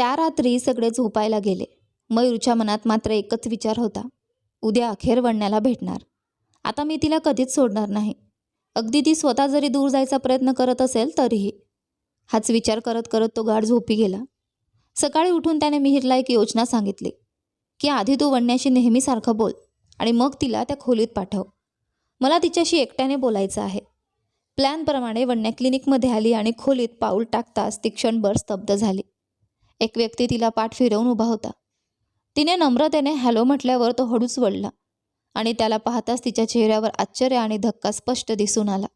त्या रात्री सगळे झोपायला गेले. मयूरच्या मनात मात्र एकच विचार होता. उद्या अखेर वडण्याला भेटणार. आता मी तिला कधीच सोडणार नाही. अगदी ती स्वतः जरी दूर जायचा प्रयत्न करत असेल तरीही. हाच विचार करत करत तो गाढ झोपी गेला. सकाळी उठून त्याने मिहिरला एक योजना सांगितली की आधी तू वणण्याशी नेहमीसारखं बोल आणि मग तिला त्या खोलीत पाठव. मला तिच्याशी एकट्याने बोलायचं आहे. प्लॅनप्रमाणे वडण्या क्लिनिकमध्ये आली आणि खोलीत पाऊल टाकताच ती क्षणभर स्तब्ध झाली. एक व्यक्ती तिला पाठ फिरवून उभा होता. तिने नम्रतेने हॅलो म्हटल्यावर तो हळूच वळला आणि त्याला पाहताच तिच्या चेहऱ्यावर आश्चर्य आणि धक्का स्पष्ट दिसून आला.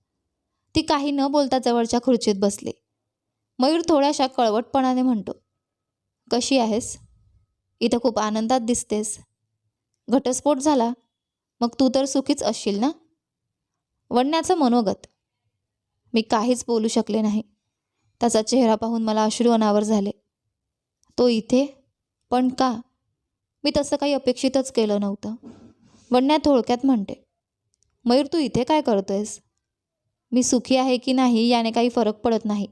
ती काही न बोलता जवळच्या खुर्चीत बसली. मयूर थोड्याशा कळवटपणाने म्हणतो कशी आहेस? इथं खूप आनंदात दिसतेस. घटस्फोट झाला. मग तू तर सुखीच असशील ना? वडण्याचं मनोगत. मी काहीच बोलू शकले नाही. त्याचा चेहरा पाहून मला अश्रू अनावर झाले. तो इथे? पण का? मी तसं काही अपेक्षितच केलं नव्हतं. वडण्या थोडक्यात म्हणते मयूर तू इथे काय करतोयस? मी सुखी आहे की नाही याने काही फरक पडत नाही.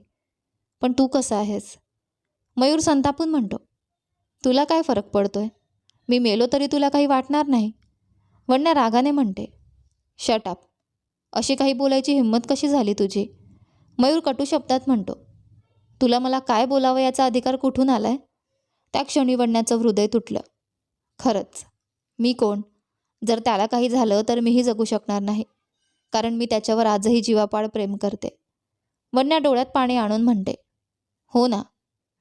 पण तू कसा आहेस? मयूर संतापून म्हणतो तुला काय फरक पडतोय? मी मेलो तरी तुला काही वाटणार नाही. वडण्या रागाने म्हणते शटाप अशी काही बोलायची हिंमत कशी झाली तुझी? मयूर कटू शब्दात म्हणतो तुला मला काय बोलावं याचा अधिकार कुठून आलाय? त्या क्षणी वडण्याचं हृदय तुटलं. खरंच. मी कोण? जर त्याला काही झालं तर मीही जगू शकणार नाही. कारण मी त्याच्यावर आजही जीवापाड प्रेम करते. वन्या डोळ्यात पाणी आणून म्हणते हो ना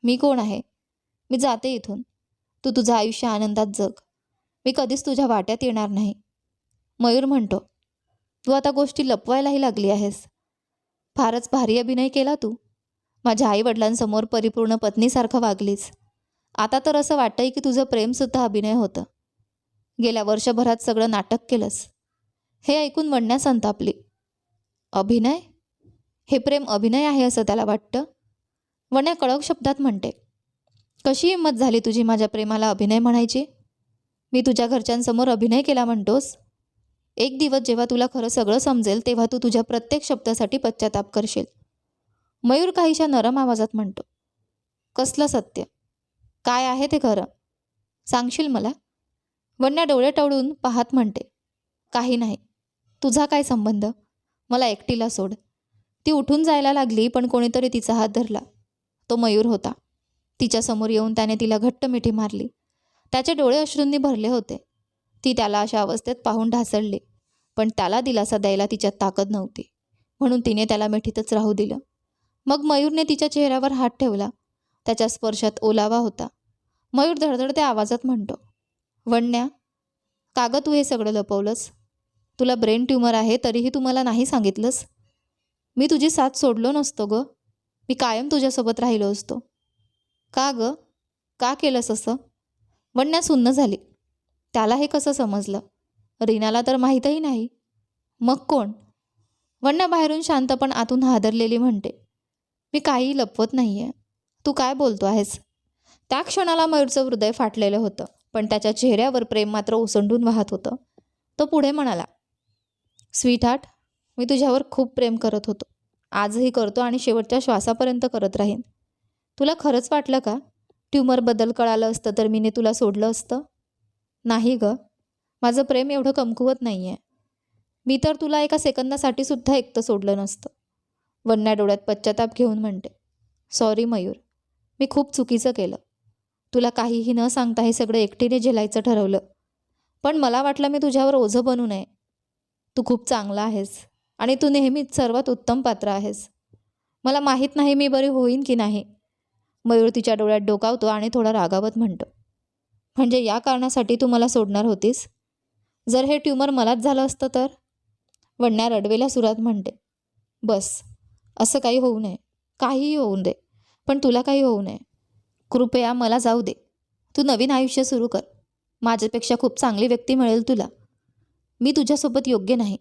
मी कोण आहे? मी जाते इथून. तू तुझं आयुष्य आनंदात जग. मी कधीच तुझ्या वाट्यात येणार नाही. मयूर म्हणतो तू आता गोष्टी लपवायलाही लागली आहेस. फारच भारी अभिनय केला तू. माझ्या आईवडिलांसमोर परिपूर्ण पत्नीसारखं वागलीस. आता तर असं वाटतंय की तुझं प्रेमसुद्धा अभिनय होतं. गेल्या वर्षभरात सगळं नाटक केलंस. हे ऐकून म्हणण्या संतापली. अभिनय? हे प्रेम अभिनय आहे असं त्याला वाटतं? वण्या कडक शब्दात म्हणते. कशी हिंमत झाली तुझी माझ्या प्रेमाला अभिनय म्हणायची? मी तुझ्या घरच्यांसमोर अभिनय केला म्हणतोस? एक दिवस जेव्हा तुला खरं सगळं समजेल तेव्हा तू तुझ्या प्रत्येक शब्दासाठी पश्चाताप करशील. मयूर काहीशा नरम आवाजात म्हणतो. कसलं सत्य? काय आहे ते खरं? सांगशील मला? वन्या डोळे टवळून पाहत म्हणते काही नाही. तुझा काय संबंध? मला एकटीला सोड. ती उठून जायला लागली पण कोणीतरी तिचा हात धरला. तो मयूर होता. तिच्यासमोर येऊन त्याने तिला घट्ट मिठी मारली. त्याचे डोळे अश्रूंनी भरले होते. ती त्याला अशा अवस्थेत पाहून ढासळली पण त्याला दिलासा द्यायला तिच्यात ताकद नव्हती. म्हणून तिने त्याला मिठीतच राहू दिलं. मग मयूरने तिच्या चेहऱ्यावर हात ठेवला. त्याच्या स्पर्शात ओलावा होता. मयूर धडधडत्या आवाजात म्हणतो वणण्या का गं तू हे सगळं लपवलंस? तुला ब्रेन ट्युमर आहे तरीही तू मला नाही सांगितलंस? मी तुझी साथ सोडलो नसतो गं. मी कायम तुझ्यासोबत राहिलो असतो. का गं? का केलंस असं? वणण्या सुन्न झाली. त्याला हे कसं समजलं? रीनाला तर माहीतही नाही. मग कोण? वण्या बाहेरून शांत पण आतून हादरलेली म्हणते. मी काही लपवत नाही आहे तू काय बोलतो आहेस? त्या क्षणाला मयूरचं हृदय फाटलेलं होतं पण त्याच्या चेहऱ्यावर प्रेम मात्र ओसंडून वाहत होतं. तो पुढे म्हणाला स्वीट हार्ट मी तुझ्यावर खूप प्रेम करत होतो. आजही करतो आणि शेवटच्या श्वासापर्यंत करत राहीन. तुला खरंच वाटलं का? ट्युमरबद्दल कळालं असतं तर मीने तुला सोडलं असतं? नाही गं. माझं प्रेम एवढं कमकुवत नाही आहे मी तर तुला एका सेकंदासाठी सुद्धा एकटं सोडलं नसतं. वन्या डोळ्यात पश्चाताप घेऊन म्हणते सॉरी मयूर. मी खूप चुकीचं केलं. तुला काहीही न सांगता हे सगळं एकटीने झेलायचं ठरवलं. पण मला वाटलं मी तुझ्यावर ओझं बनू नये. तू खूप चांगला आहेस आणि तू नेहमीच सर्वात उत्तम पात्र आहेस. मला माहीत नाही मी बरी होईन की नाही. मयूर तिच्या डोळ्यात डोकावतो आणि थोडा रागावत म्हणतो. म्हणजे या कारणासाठी तू मला सोडणार होतीस? जर हे ट्युमर मलाच झालं असतं तर? वडण्या रडवेल्या सुरात म्हणते. बस असं काही होऊ नये. काहीही होऊ दे. पण तुला काही होऊ नये. कृपया मला जाऊ दे. तू नवीन आयुष्य सुरू कर. माझ्यापेक्षा खूप चांगली व्यक्ती मिळेल तुला. मी तुझ्यासोबत योग्य नाही.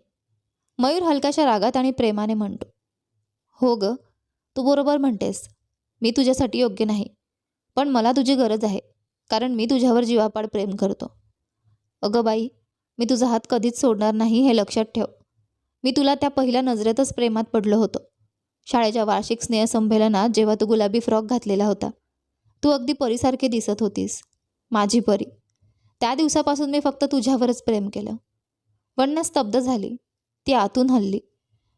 मयूर हलकाशा रागात आणि प्रेमाने म्हणतो. हो ग तू बरोबर म्हणतेस. मी तुझ्यासाठी योग्य नाही. पण मला तुझी गरज आहे कारण मी तुझ्यावर जीवापाड प्रेम करतो. अगं बाई मी तुझा हात कधीच सोडणार नाही हे लक्षात ठेव. मी तुला त्या पहिल्या नजरेतच प्रेमात पडलो होतो. शाळेच्या वार्षिक स्नेहसंमेलनात जेव्हा तू गुलाबी फ्रॉक घातलेला होता तू अगदी परीसारखे दिसत होतीस. माझी परी. त्या दिवसापासून मी फक्त तुझ्यावरच प्रेम केलं. वन्या स्तब्ध झाली. ती आतून हल्ली.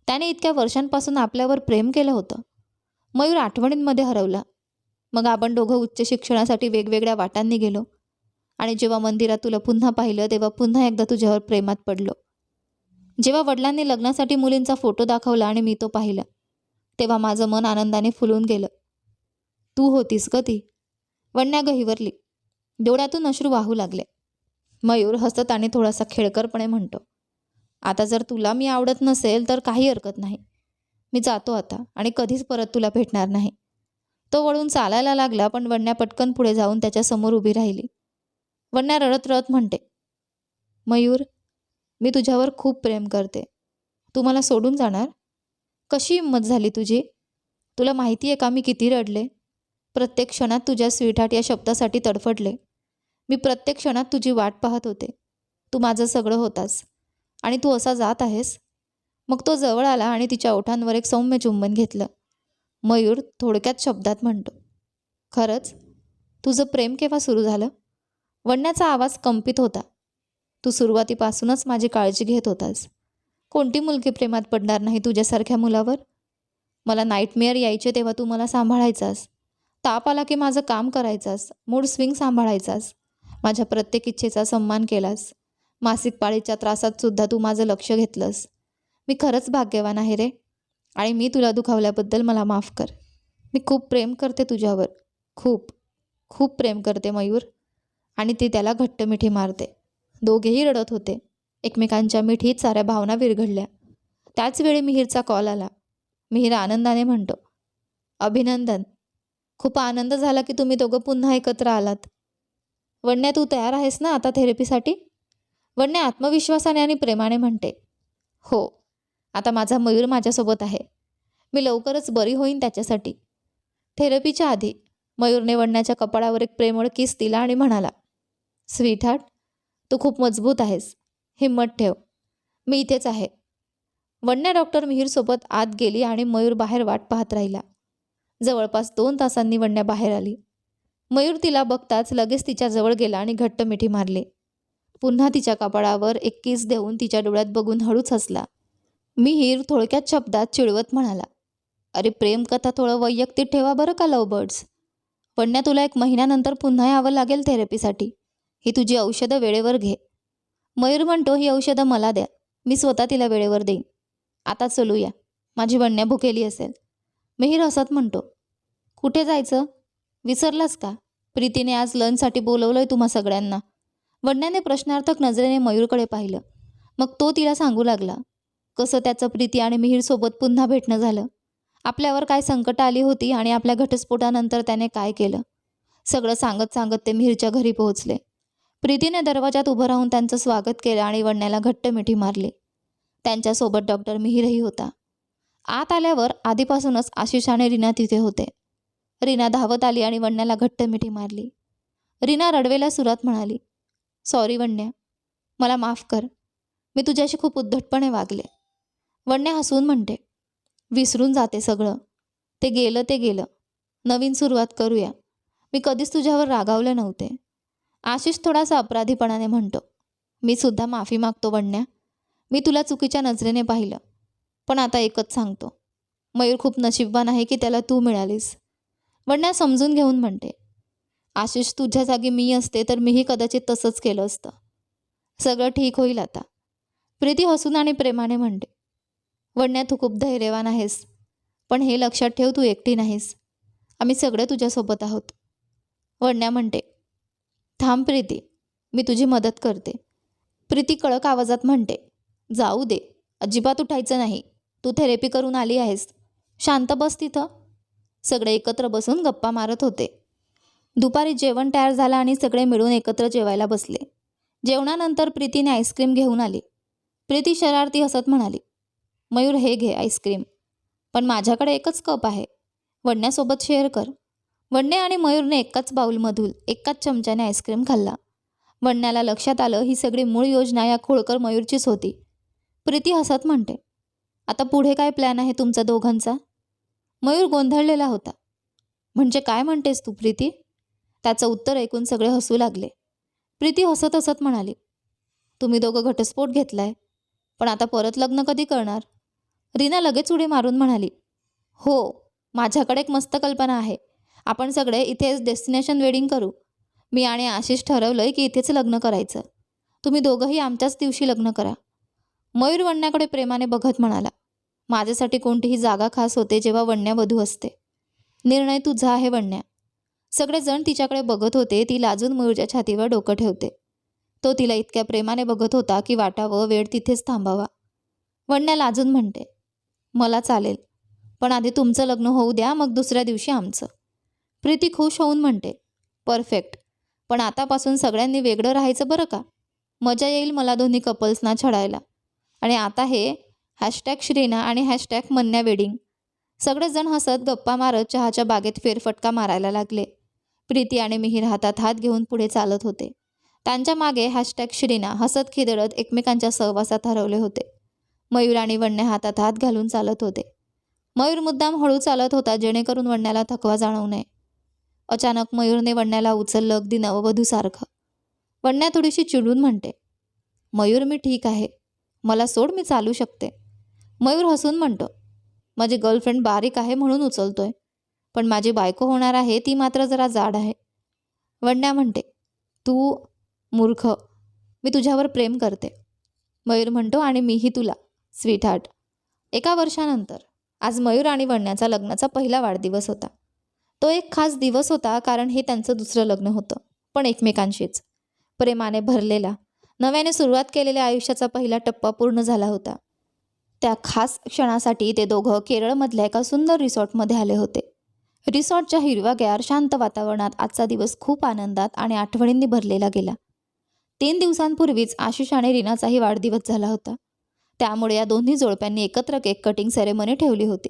त्याने इतक्या वर्षांपासून आपल्यावर प्रेम केलं होतं. मयूर आठवणींमध्ये हरवला. मग आपण दोघं उच्च शिक्षणासाठी वेगवेगळ्या वाटांनी गेलो. आणि जेव्हा मंदिरात तुला पुन्हा पाहिलं तेव्हा पुन्हा एकदा तुझ्यावर प्रेमात पडलो. जेव्हा वडिलांनी लग्नासाठी मुलींचा फोटो दाखवला आणि मी तो पाहिला तेव्हा माझं मन आनंदाने फुलून गेलं. तू होतीस ग ती. वण्या गहिवरली. डोळ्यातून अश्रू वाहू लागले. मयूर हसत आणि थोडासा खेळकरपणे म्हणतो आता जर तुला मी आवडत नसेल तर काही हरकत नाही. मी जातो आता आणि कधीच परत तुला भेटणार नाही. तो वळून चालायला लागला पण वण्या पटकन पुढे जाऊन त्याच्यासमोर उभी राहिली. वण्या रडत रडत म्हणते मयूर मी तुझ्यावर खूप प्रेम करते. तू मला सोडून जाणार? कशी हिंमत झाली तुझी? तुला माहिती आहे का मी किती रडले? प्रत्येक क्षणात तुझ्या स्वीटहार्ट या शब्दासाठी तडफडले. मी प्रत्येक क्षणात तुझी वाट पाहत होते. तू माझं सगळं होतास. आणि तू असा जात आहेस. मग तो जवळ आला आणि तिच्या ओठांवर एक सौम्य चुंबन घेतलं. मयूर थोडक्यात शब्दात म्हणतो खरंच? तुझं प्रेम केव्हा सुरू झालं? वडण्याचा आवाज कंपित होता. तू सुरुवातीपासूनच माझी काळजी घेत होतास. कोणती मुलगी प्रेमात पडणार नाही तुझ्यासारख्या मुलावर? मला नाईटमेअर यायचे तेव्हा तू मला सांभाळायचास. ताप आला की माझं काम करायचास. Mood swing सांभाळायचास. माझ्या प्रत्येक इच्छेचा सन्मान केलास. मासिक पाळीच्या त्रासात सुद्धा तू माझं लक्ष घेतलंस. मी खरंच भाग्यवान आहे रे. आणि मी तुला दुखावल्याबद्दल मला माफ कर. मी खूप प्रेम करते तुझ्यावर. खूप. खूप प्रेम करते मयूर. आणि ती त्याला घट्ट मिठी मारते. दोघेही रडत होते. एकमेकांच्या मिठीत साऱ्या भावना विरघडल्या त्याचवेळी मिहीरचा कॉल आला. मिहीर आनंदाने म्हणतो अभिनंदन. खूप आनंद झाला की तुम्ही दोघं पुन्हा एकत्र आलात. वन्या तू तयार आहेस ना आता थेरपीसाठी? वन्या आत्मविश्वासाने आणि प्रेमाने म्हणते हो आता माझा मयूर माझ्यासोबत आहे. मी लवकरच बरी होईन त्याच्यासाठी. थेरपीच्या आधी मयूरने वडण्याच्या कपाळावर एक प्रेमळ किस दिला आणि म्हणाला स्वीटहार्ट तू खूप मजबूत आहेस. हिंमत ठेव. मी इथेच आहे. वन्या डॉक्टर मिहीरसोबत आत गेली आणि मयूर बाहेर वाट पाहत राहिला. जवळपास दोन तासांनी वन्या बाहेर आली. मयूर तिला बघताच लगेच तिच्याजवळ गेला आणि घट्ट मिठी मारली. पुन्हा तिच्या कपाळावर एक किस देऊन तिच्या डोळ्यात बघून हळूच हसला. मिहीर थोडक्यात शब्दात चिडवत म्हणाला अरे प्रेम कथा थोडं वैयक्तिक ठेवा बरं का लव बर्ड्स? तुला एक महिन्यानंतर पुन्हा यावं लागेल थेरपीसाठी ही तुझी औषधं वेळेवर घे. मयूर म्हणतो ही औषधं मला द्या. मी स्वतः तिला वेळेवर देईन. आता चलूया. माझी वन्या भुकेली असेल. मिहीर हसत म्हणतो कुठे जायचं? विसरलास का? प्रीतीने आज लंचसाठी बोलवलंय तुम्हा सगळ्यांना. वडण्याने प्रश्नार्थक नजरेने मयूरकडे पाहिलं. मग तो तिला सांगू लागला कसं त्याचं प्रीती आणि मिहीरसोबत पुन्हा भेटणं झालं? आपल्यावर काय संकट आली होती आणि आपल्या घटस्फोटानंतर त्याने काय केलं? सगळं सांगत सांगत ते मिहीरच्या घरी पोहोचले. प्रीतीने दरवाजात उभं राहून त्यांचं स्वागत केलं आणि वडण्याला घट्ट मिठी मारली. त्यांच्यासोबत डॉक्टर मिहीरही होता. आत आल्यावर आधीपासूनच आशिष आणि रीना तिथे होते. रीना धावत आली आणि वडण्याला घट्ट मिठी मारली. रीना रडवेल्या सुरात म्हणाली सॉरी वन्या मला माफ कर. मी तुझ्याशी खूप उद्धटपणे वागले. वण्या हसून म्हणते विसरून जाते सगळं. ते गेलं ते गेलं. नवीन सुरुवात करूया. मी कधीच तुझ्यावर रागावले नव्हते. आशिष थोडासा अपराधीपणाने म्हणतो मी सुद्धा माफी मागतो वन्या मी तुला चुकीच्या नजरेने पाहिलं पण आता एकच सांगतो. मयूर खूप नशीबवान आहे की त्याला तू मिळालीस. वडण्या समजून घेऊन म्हणते आशिष तुझ्या जागी मी असते तर मीही कदाचित तसंच केलं असतं. सगळं ठीक होईल आता. प्रीती हसून आणि प्रेमाने म्हणते वडण्या तू खूप धैर्यवान आहेस पण हे लक्षात ठेव तू एकटी नाहीस. आम्ही सगळे तुझ्यासोबत आहोत. वडण्या म्हणते थांब प्रीती मी तुझी मदत करते. प्रीती कळक आवाजात म्हणते जाऊ दे अजिबात उठायचं नाही तू थेरपी करून आली आहेस. शांत बस तिथं. सगळे एकत्र बसून गप्पा मारत होते. दुपारी जेवण तयार झालं आणि सगळे मिळून एकत्र जेवायला बसले. जेवणानंतर प्रीतीने आईस्क्रीम घेऊन आली. प्रीती शरारती हसत म्हणाली मयूर हे घे आईस्क्रीम. पण माझ्याकडे एकच कप आहे. वडण्यासोबत शेअर कर. वण्णे आणि मयूरने एकाच बाऊलमधून एकाच चमच्याने आईस्क्रीम खाल्ला. वडण्याला लक्षात आलं ही सगळी मूळ योजना या खोळकर मयूरचीच होती. प्रीती हसत म्हणते आता पुढे काय प्लॅन आहे तुमचा दोघांचा? मयूर गोंधळलेला होता. म्हणजे काय म्हणतेस तू प्रीती? त्याचं उत्तर ऐकून सगळे हसू लागले. प्रीती हसत हसत म्हणाली तुम्ही दोघं घटस्फोट घेतलाय पण आता परत लग्न कधी करणार? रीना लगेच उडी मारून म्हणाली हो माझ्याकडे एक मस्त कल्पना आहे. आपण सगळे इथेच डेस्टिनेशन वेडिंग करू. मी आणि आशिष आहे की इथेच लग्न करायचं. तुम्ही दोघंही आमच्याच दिवशी लग्न करा. मयूर वण्याकडे प्रेमाने बघत म्हणाला माझ्यासाठी कोणतीही जागा खास होते जेव्हा वण्या वधू असते. निर्णय तुझा आहे वण्या सगळेजण तिच्याकडे बघत होते ती लाजून मयूरच्या छातीवर डोकं ठेवते. तो तिला इतक्या प्रेमाने बघत होता की वाटावं वेळ तिथेच थांबावा. वण्या लाजून म्हणते मला चालेल पण आधी तुमचं लग्न होऊ द्या मग दुसऱ्या दिवशी आमचं. प्रीती खुश होऊन म्हणते परफेक्ट. पण आतापासून सगळ्यांनी वेगळं राहायचं बरं का? मजा येईल मला दोन्ही कपल्सना छळायला. आणि आता हे हॅशटॅग श्रीना आणि हॅशटॅग मन्या वेडिंग. सगळेजण हसत गप्पा मारत चहाच्या बागेत फेरफटका मारायला लागले. प्रीती आणि मिहीर हातात हात घेऊन पुढे चालत होते. त्यांच्या मागे हॅशटॅग श्रीना हसत खिदळत एकमेकांच्या सहवासात हरवले होते. मयूर आणि वण्या हातात हात घालून चालत होते. मयूर मुद्दाम हळू चालत होता जेणेकरून वण्याला थकवा जाणवू नये. अचानक मयूरने वण्याला उचललं अगदी नववधूसारखं. वण्या थोडीशी चिडून म्हणते मयूर मी ठीक आहे. मला सोड मी चालू शकते. मयूर हसून म्हणतो माझी गर्लफ्रेंड बारीक आहे म्हणून उचलतोय पण माझी बायको होणार आहे ती मात्र जरा जाड आहे. वण्या म्हणते तू मूर्ख मी तुझ्यावर प्रेम करते. मयूर म्हणतो आणि मीही तुला स्वीट हार्ट एका वर्षानंतर आज मयूर आणि वण्याचा लग्नाचा पहिला वाढदिवस होता. तो एक खास दिवस होता कारण हे त्यांचं दुसरं लग्न होतं पण एकमेकांशीच. प्रेमाने भरलेला नव्याने सुरुवात केलेल्या आयुष्याचा पहिला टप्पा पूर्ण झाला होता. त्या खास क्षणासाठी ते दोघं केरळमधल्या एका सुंदर रिसॉर्टमध्ये आले होते. रिसॉर्टच्या हिरव्यागार शांत वातावरणात आजचा दिवस खूप आनंदात आणि आठवणींनी भरलेला गेला. तीन दिवसांपूर्वीच आशिष आणि रीनाचाही वाढदिवस झाला होता. त्यामुळे या दोन्ही जोडप्यांनी एकत्र केक कटिंग सेरेमनी ठेवली होती.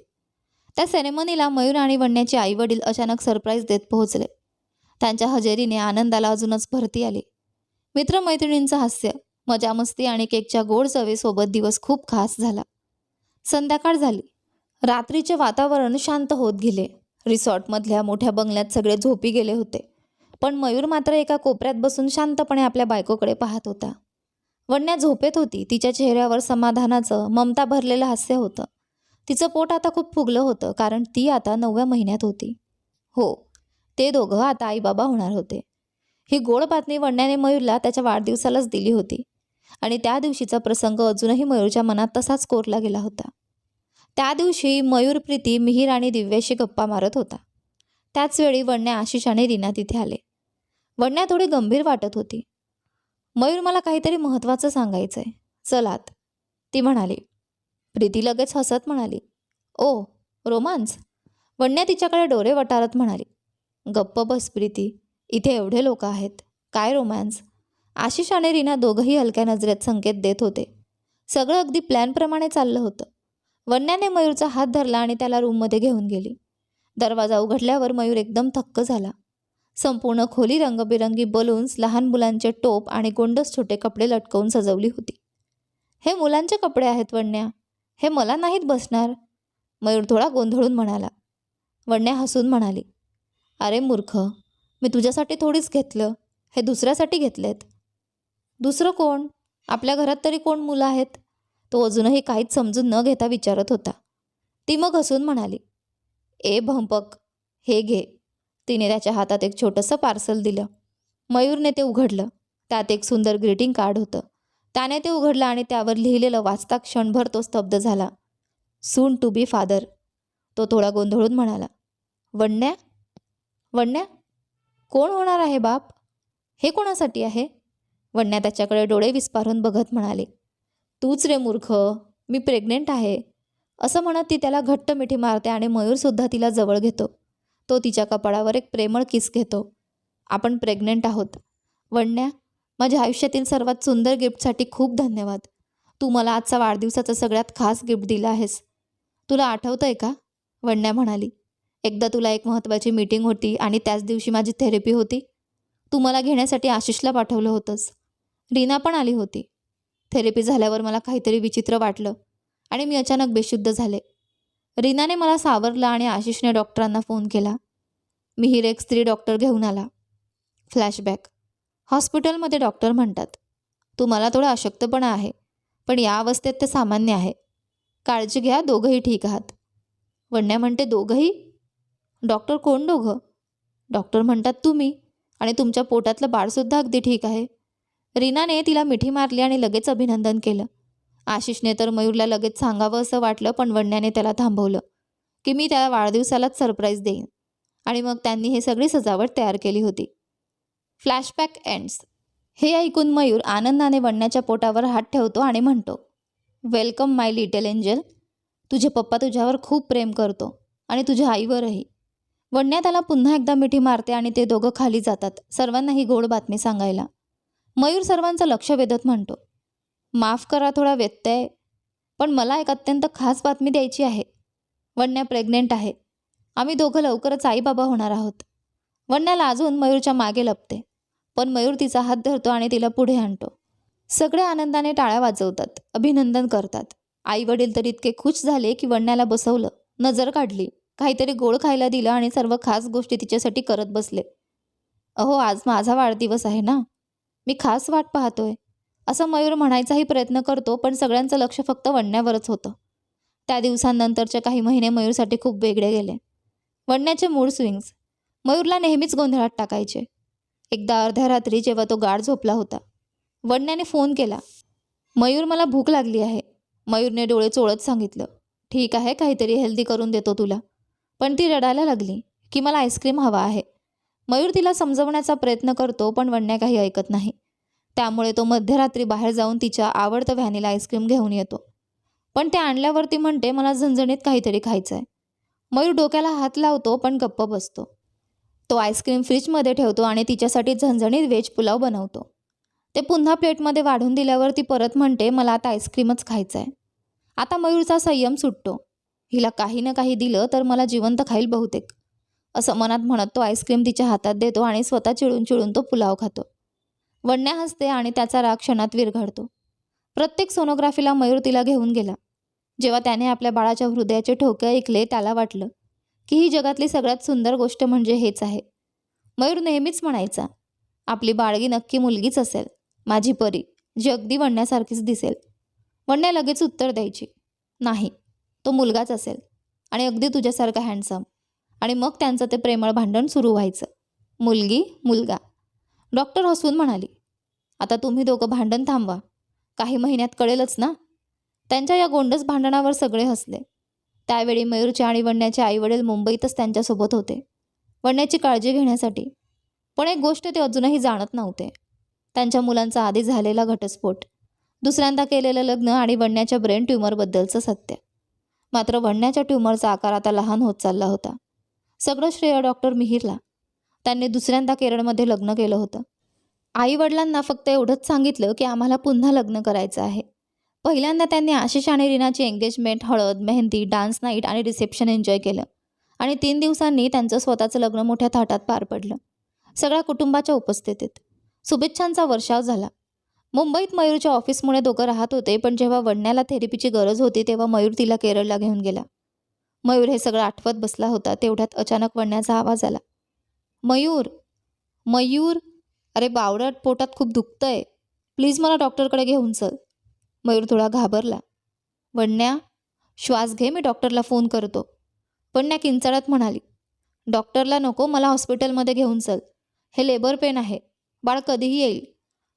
त्या सेरेमनीला मयूर आणि वण्याचे आईवडील अचानक सरप्राईज देत पोहोचले. त्यांच्या हजेरीने आनंदाला अजूनच भरती आली. मित्रमैत्रिणींचं हास्य मजामस्ती आणि केकच्या गोड चवेसोबत दिवस खूप खास झाला. संध्याकाळ झाली. रात्रीचे वातावरण शांत होत गेले. रिसॉर्टमधल्या मोठ्या बंगल्यात सगळे झोपी गेले होते. पण मयूर मात्र एका कोपऱ्यात बसून शांतपणे आपल्या बायकोकडे पाहत होता. वण्या झोपेत होती. तिच्या चेहऱ्यावर समाधानाचं ममता भरलेलं हास्य होतं. तिचं पोट आता खूप फुगलं होतं कारण ती आता नवव्या महिन्यात होती. हो ते दोघं आता आईबाबा होणार होते. ही गोड बातमी वडण्याने मयूरला त्याच्या वाढदिवसालाच दिली होती. आणि त्या दिवशीचा प्रसंग अजूनही मयूरच्या मनात तसाच कोरला गेला होता. त्या दिवशी मयूर प्रीती मिहीर आणि दिव्याशी गप्पा मारत होता. त्याचवेळी वडण्या आशिष आणि रीना तिथे आले. वडण्या थोडी गंभीर वाटत होती. मयूर मला काहीतरी महत्त्वाचं सांगायचं आहे चलात ती म्हणाली प्रीती लगेच हसत म्हणाली ओ रोमांस वण्या तिच्याकडे डोरे वटारत म्हणाली गप्प बस प्रीती इथे एवढे लोक आहेत काय रोमॅन्स आशिष आणि रीना दोघंही हलक्या नजरेत संकेत देत होते. सगळं अगदी प्लॅनप्रमाणे चाललं होतं. वन्याने मयूरचा हात धरला आणि त्याला रूममध्ये घेऊन गेली. दरवाजा उघडल्यावर मयूर एकदम थक्क झाला. संपूर्ण खोली रंगबिरंगी बलून्स लहान मुलांचे टोप आणि गोंडस छोटे कपडे लटकवून सजवली होती. हे मुलांचे कपडे आहेत वण्या हे मला नाहीत बसणार. मयूर थोडा गोंधळून म्हणाला. वडण्या हसून म्हणाली अरे मूर्ख मी तुझ्यासाठी थोडीच घेतलं. हे दुसऱ्यासाठी घेतलेत. दुसरं कोण? आपल्या घरात तरी कोण मुलं आहेत? तो अजूनही काहीच समजून न घेता विचारत होता. ती मग हसून म्हणाली ए भंपक हे घे. तिने त्याच्या हातात एक छोटंसं पार्सल दिलं. मयूरने ते उघडलं. त्यात एक सुंदर ग्रीटिंग कार्ड होतं. त्याने ते उघडलं आणि त्यावर लिहिलेलं वाचता क्षणभर तो स्तब्ध झाला. सून टू बी फादर तो थोडा गोंधळून म्हणाला. वणण्या वडण्या कोण होणार आहे बाप? हे कोणासाठी आहे? वडण्या त्याच्याकडे डोळे विस्पारून बघत म्हणाले. तूच रे मूर्ख मी प्रेग्नेंट आहे. असं म्हणत ती त्याला घट्ट मिठी मारते आणि मयूरसुद्धा तिला जवळ घेतो. तो तिच्या कपाळावर एक प्रेमळ किस घेतो. आपण प्रेग्नेंट आहोत. वणण्या माझ्या आयुष्यातील सर्वात सुंदर गिफ्टसाठी खूप धन्यवाद. तू मला आजचा वाढदिवसाचा सगळ्यात खास गिफ्ट दिला आहेस. तुला आठवतं आहे का? वण्या म्हणाली. एकदा तुला एक महत्त्वाची मीटिंग होती आणि त्याच दिवशी माझी थेरपी होती. तू मला घेण्यासाठी आशिषला पाठवलं होतंस. रीना पण आली होती. थेरपी झाल्यावर मला काहीतरी विचित्र वाटलं आणि मी अचानक बेशुद्ध झाले. रीनाने मला सावरलं आणि आशिषने डॉक्टरांना फोन केला. मिहीर एक स्त्री डॉक्टर घेऊन आला. फ्लॅशबॅक. हॉस्पिटलमध्ये डॉक्टर म्हणतात तुम्हाला थोडा अशक्तपणा आहे पण या अवस्थेत ते सामान्य आहे. काळजी घ्या दोघंही ठीक आहात. वडण्या म्हणते दोघंही? डॉक्टर कोण दोघं? डॉक्टर म्हणतात तुम्ही आणि तुमच्या पोटातलं बाळसुद्धा अगदी ठीक आहे. रीनाने तिला मिठी मारली आणि लगेच अभिनंदन केलं. आशिषने तर मयूरला लगेच सांगावं असं वाटलं पण वडण्याने त्याला थांबवलं की मी त्याला वाढदिवसालाच सरप्राईज देईन. आणि मग त्यांनी हे सगळी सजावट तयार केली होती. Flashback ends. हे ऐकून मयूर आनंदाने वडण्याच्या पोटावर हात ठेवतो आणि म्हणतो वेलकम माय लिटल एंजल. तुझे पप्पा तुझ्यावर खूप प्रेम करतो आणि तुझ्या आईवरही. वडण्या त्याला पुन्हा एकदा मिठी मारते आणि ते दोघं खाली जातात सर्वांना ही गोड बातमी सांगायला. मयूर सर्वांचं लक्ष वेधत म्हणतो माफ करा थोडा व्यत्यय पण मला एक अत्यंत खास बातमी द्यायची आहे. वन्या प्रेग्नेंट आहे. आम्ही दोघं लवकरच आईबाबा होणार आहोत. वन्याला अजून मयूरच्या मागे लपते. पण मयूर तिचा हात धरतो आणि तिला पुढे आणतो. सगळे आनंदाने टाळ्या वाजवतात अभिनंदन करतात. आई वडील तर इतके खुश झाले की वडण्याला बसवलं नजर काढली काहीतरी गोड खायला दिलं आणि सर्व खास गोष्टी तिच्यासाठी करत बसले. अहो आज माझा वाढदिवस आहे ना? मी खास वाट पाहतोय. असं मयूर म्हणायचाही प्रयत्न करतो पण सगळ्यांचं लक्ष फक्त वडण्यावरच होतं. त्या दिवसांनंतरचे काही महिने मयूरसाठी खूप वेगळे गेले. वडण्याचे मूड स्विंग्स मयूरला नेहमीच गोंधळात टाकायचे. एकदा अर्ध्या रात्री जेव्हा तो गाढ झोपला होता. वडण्याने फोन केला. मयूर मला भूक लागली आहे. मयूरने डोळे चोळत सांगितलं. ठीक आहे काहीतरी हेल्दी करून देतो तुला. पण ती रडायला लागली की मला आईस्क्रीम हवा आहे. मयूर तिला समजवण्याचा प्रयत्न करतो पण वडण्या काही ऐकत नाही. त्यामुळे तो मध्यरात्री बाहेर जाऊन तिच्या आवडतं व्हॅनिला आईस्क्रीम घेऊन येतो. पण ते आणल्यावरती म्हणते मला झणझणीत काहीतरी खायचं आहे मयूर डोक्याला हात लावतो पण गप्प बसतो. तो आईस्क्रीम फ्रीजमध्ये ठेवतो आणि तिच्यासाठी झणझणीत व्हेज पुलाव बनवतो. ते पुन्हा प्लेटमध्ये वाढून दिल्यावर ती परत म्हणते मला आता आईस्क्रीमच खायचं आहे आता मयूरचा संयम सुटतो. हिला काही ना काही दिलं तर मला जिवंत खाईल बहुतेक. असं मनात म्हणत तो आईस्क्रीम तिच्या हातात देतो आणि स्वतः चिडून चिडून तो पुलाव खातो. वडण्या हसते आणि त्याचा राग क्षणात विरघळतो. प्रत्येक सोनोग्राफीला मयूर तिला घेऊन गेला. जेव्हा त्याने आपल्या बाळाच्या हृदयाचे ठोके ऐकले त्याला वाटलं की ही जगातली सगळ्यात सुंदर गोष्ट म्हणजे हेच आहे. मयूर नेहमीच म्हणायचा आपली बाळगी नक्की मुलगीच असेल माझी परी जी अगदी वणण्यासारखीच दिसेल. वणण्या लगेच उत्तर द्यायची नाही तो मुलगाच असेल आणि अगदी तुझ्यासारखा हँडसम आणि मग त्यांचं ते प्रेमळ भांडण सुरू व्हायचं. मुलगी मुलगा. डॉक्टर हसून म्हणाली आता तुम्ही दोघं भांडण थांबवा काही महिन्यात कळेलच ना? त्यांच्या या गोंडस भांडणावर सगळे हसले. त्यावेळी मयूरच्या आणि वण्याचे आईवडील मुंबईतच त्यांच्यासोबत होते. वण्याची काळजी घेण्यासाठी. पण एक गोष्ट ते अजूनही जाणत नव्हते. त्यांच्या मुलांचा आधी झालेला घटस्फोट दुसऱ्यांदा केलेलं लग्न आणि वण्याच्या ब्रेन ट्युमरबद्दलचं सत्य. मात्र वण्याच्या ट्युमरचा आकार आता लहान होत चालला होता. सगळं श्रेय डॉक्टर मिहिरला. त्यांनी दुसऱ्यांदा केरळमध्ये लग्न केलं होतं. आई वडिलांना फक्त एवढंच सांगितलं की आम्हाला पुन्हा लग्न करायचं आहे. पहिल्यांदा त्यांनी आशिष आणि रीनाची एंगेजमेंट हळद मेहंदी डान्स नाईट आणि रिसेप्शन एन्जॉय केलं. आणि तीन दिवसांनी त्यांचं स्वतःचं लग्न मोठ्या थाटात पार पडलं. सगळ्या कुटुंबाच्या उपस्थितीत. शुभेच्छांचा वर्षाव झाला. मुंबईत मयूरच्या ऑफिसमुळे दोघं राहत होते पण जेव्हा वडण्याला थेरपीची गरज होती तेव्हा मयूर तिला केरळला घेऊन गेला. मयूर हे सगळं आठवत बसला होता तेवढ्यात अचानक वडण्याचा आवाज आला. मयूर! मयूर! अरे बावडट पोटात खूप दुखतंय. प्लीज मला डॉक्टरकडे घेऊन चल. मयूर थोडा घाबरला. वडण्या श्वास घे मी डॉक्टरला फोन करतो. वडण्या किंचाळत म्हणाली डॉक्टरला नको मला हॉस्पिटलमध्ये घेऊन चल. हे लेबर पेन आहे. बाळ कधीही येईल.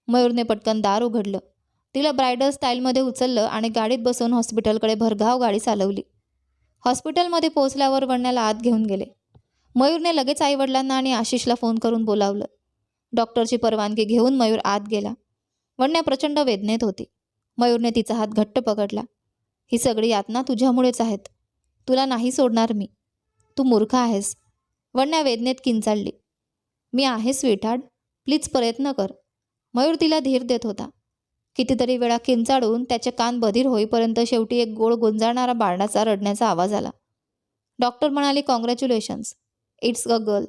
मयूरने पटकन दार उघडलं. तिला ब्रायडल स्टाईलमध्ये उचललं आणि गाडीत बसवून हॉस्पिटलकडे भरघाव गाडी चालवली. हॉस्पिटलमध्ये पोहोचल्यावर वडण्याला आत घेऊन गेले. मयूरने लगेच आईवडिलांना आणि आशिषला फोन करून बोलावलं. डॉक्टरची परवानगी घेऊन मयूर आत गेला. वडण्या प्रचंड वेदनेत होती. मयूरने तिचा हात घट्ट पकडला. ही सगळी यातना तुझ्यामुळेच आहेत. तुला नाही सोडणार मी. तू मूर्ख आहेस. वडण्या वेदनेत किंचाळली. मी आहे स्वीटार्ड प्लीज प्रयत्न कर. मयूर तिला धीर देत होता. कितीतरी वेळा किंचाळून त्याचे कान बधीर होईपर्यंत शेवटी एक गोळ गुंजाळणारा बाळणाचा रडण्याचा आवाज आला. डॉक्टर म्हणाले कॉंग्रॅच्युलेशन्स. It's a girl.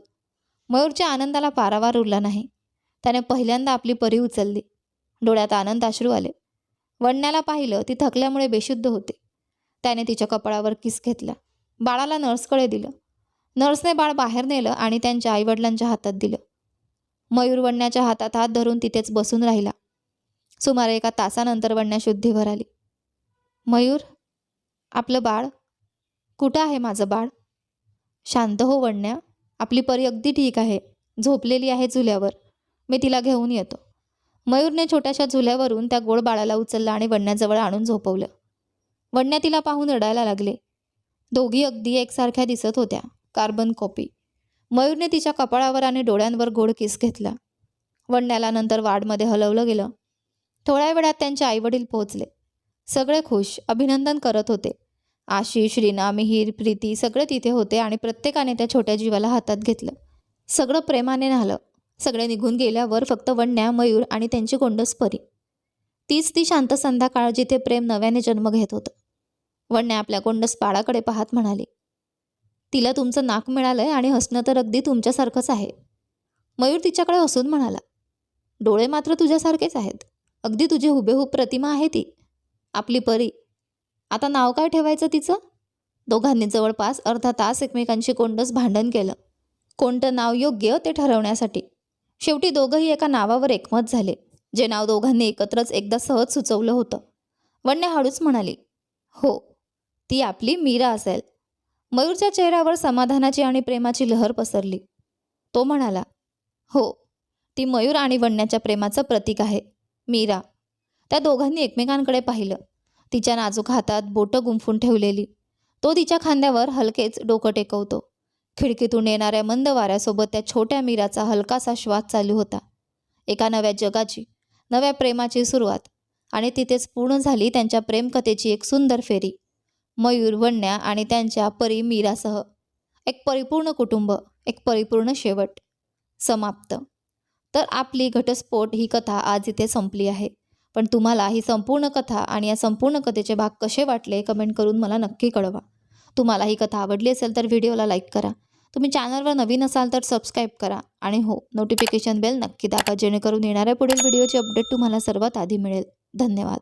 मयूरच्या आनंदाला पारावार उरला नाही. त्याने पहिल्यांदा आपली परी उचलली. डोळ्यात आनंद अश्रू आले. वडण्याला पाहिलं ती थकल्यामुळे बेशुद्ध होते. त्याने तिच्या कपाळावर किस घेतला. बाळाला नर्सकडे दिलं. नर्सने बाळ बाहेर नेलं आणि त्यांच्या आईवडिलांच्या हातात दिलं. मयूर वडण्याच्या हातात हात धरून तिथेच बसून राहिला. सुमारे एका तासानंतर वडण्या शुद्धीवर आली. मयूर आपलं बाळ? कुठं आहे माझं बाळ? शांत हो वडण्या आपली परी अगदी ठीक आहे. झोपलेली आहे चुल्यावर. मी तिला घेऊन येतो. मयूरने छोट्याशा झुल्यावरून त्या गोड बाळाला उचललं आणि वडण्याजवळ आणून झोपवलं. वडण्या तिला पाहून रडायला लागले. दोघी अगदी एकसारख्या दिसत होत्या कार्बन कॉपी. मयूरने तिच्या कपाळावर आणि डोळ्यांवर गोड किस घेतला. वडण्याला नंतर वार्डमध्ये हलवलं गेलं. थोड्या वेळात त्यांचे आईवडील पोहोचले. सगळे खुश अभिनंदन करत होते. आशिष रीना मिहीर प्रीती सगळे तिथे होते आणि प्रत्येकाने त्या छोट्या जीवाला हातात घेतलं. सगळं प्रेमाने झालं सगळे निघून गेल्यावर फक्त वण्या मयूर आणि त्यांची गोंडस परी. तीच ती शांत संध्याकाळ जिथे प्रेम नव्याने जन्म घेत होतं. वण्या आपल्या गोंडस बाळाकडे पाहत म्हणाली तिला तुमचं नाक मिळालंय आणि हसणं तर अगदी तुमच्यासारखंच आहे. मयूर तिच्याकडे हसून म्हणाला डोळे मात्र तुझ्यासारखेच आहेत. अगदी तुझी हुबेहूब प्रतिमा आहे ती. आपली परी. आता नाव काय ठेवायचं तिचं? दोघांनी जवळपास अर्धा तास एकमेकांशी कोंडस भांडण केलं. कोणतं नाव योग्य ते ठरवण्यासाठी. शेवटी दोघंही एका नावावर एकमत झाले. जे नाव दोघांनी एकत्रच एकदा सहज सुचवलं होतं. वन्या हळूच म्हणाली हो ती आपली मीरा असेल. मयूरच्या चेहऱ्यावर समाधानाची आणि प्रेमाची लहर पसरली. तो म्हणाला हो ती मयूर आणि वन्याच्या प्रेमाचं प्रतीक आहे मीरा. त्या दोघांनी एकमेकांकडे पाहिलं. तिच्या नाजूक हातात बोटं गुंफून ठेवलेली. तो तिच्या खांद्यावर हलकेच डोकं टेकवतो. खिडकीतून येणाऱ्या मंद वाऱ्यासोबत त्या छोट्या मीराचा हलकासा श्वास चालू होता. एका नव्या जगाची नव्या प्रेमाची सुरुवात आणि तिथेच पूर्ण झाली त्यांच्या प्रेमकथेची एक सुंदर फेरी. मयूर वण्या आणि त्यांच्या परी मीरासह एक परिपूर्ण कुटुंब एक परिपूर्ण शेवट. समाप्त. तर आपली घटस्फोट ही कथा आज इथे संपली आहे. पण तुम्हाला ही संपूर्ण कथा आणि या संपूर्ण कथेचे भाग कसे वाटले कमेंट करून मला नक्की कळवा. तुम्हाला ही कथा आवडली असेल तर व्हिडिओला लाईक करा. तुम्ही चॅनलवर नवीन असाल तर सबस्क्राईब करा आणि हो नोटिफिकेशन बेल नक्की दाखवा जेणेकरून येणाऱ्या पुढील व्हिडिओची अपडेट तुम्हाला सर्वात आधी मिळेल. धन्यवाद.